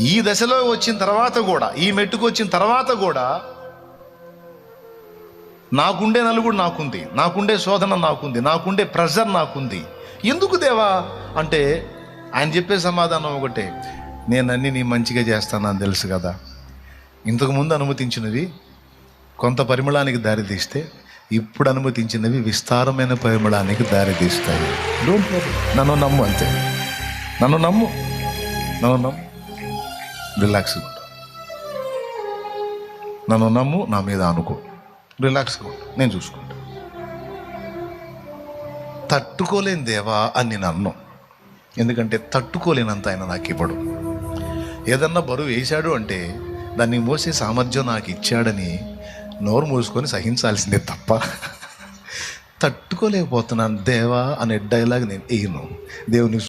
ఈ దశలో వచ్చిన తర్వాత కూడా ఈ మెట్టుకు వచ్చిన తర్వాత కూడా నాకుండే నలుగుడు నాకుంది నాకుండే శోధన నాకుంది నాకుండే ప్రెషర్ నాకుంది. ఎందుకు దేవా? అంటే ఆయన చెప్పే సమాధానం ఒకటే నేను అన్ని నీ మంచిగా చేస్తానని తెలుసు కదా. ఇంతకుముందు అనుమతించినవి కొంత పరిమళానికి దారితీస్తే ఇప్పుడు అనుమతించినవి విస్తారమైన పరిమళానికి దారితీస్తాయి డోంట్ నన్ను నమ్ము అంతే. నన్ను నమ్ము. నన్ను నమ్ము. రిలాక్స్గా ఉండు. నన్ను నమ్ము నా మీద అనుకో రిలాక్స్గా ఉండు. నేను చూసుకుంటా. తట్టుకోలేని దేవా అని నేను అన్నం ఎందుకంటే తట్టుకోలేనంత ఆయన నాకు ఇవ్వడు. ఏదన్నా బరువు వేశాడు అంటే దాన్ని మోసే సామర్థ్యం నాకు ఇచ్చాడని నోరు మూసుకొని సహించాల్సిందే తప్ప. తట్టుకోలేకపోతున్నాను దేవా అనే డైలాగ్ నేను వేయను. దేవుని